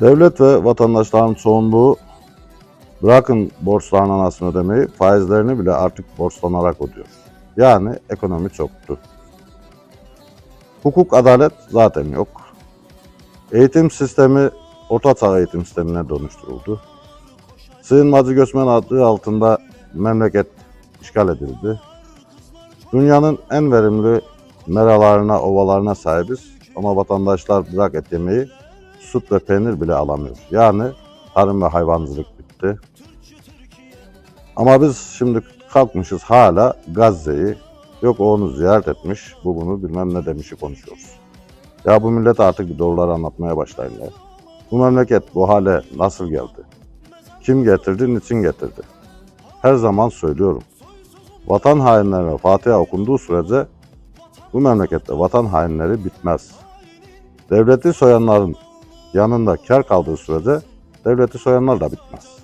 Devlet ve vatandaşların çoğunluğu bırakın borçlarının anasını ödemeyi, faizlerini bile artık borçlanarak ödüyor. Yani ekonomi çöktü. Hukuk, adalet zaten yok. Eğitim sistemi orta çağ eğitim sistemine dönüştürüldü. Sığınmacı göçmen adı altında memleket işgal edildi. Dünyanın en verimli meralarına, ovalarına sahibiz ama vatandaşlar bırak et yemeyi, süt ve peynir bile alamıyor. Yani tarım ve hayvancılık bitti. Ama biz şimdi kalkmışız hala Gazze'yi, yok onu ziyaret etmiş, bu bunu bilmem ne demişi konuşuyoruz. Ya bu millet artık bir doğruları anlatmaya başlayın ya. Bu memleket bu hale nasıl geldi? Kim getirdi, niçin getirdi? Her zaman söylüyorum. Vatan hainlerine Fatiha okunduğu sürece bu memlekette vatan hainleri bitmez. Devleti soyanların yanında kar kaldığı sürece devleti soyanlar da bitmez.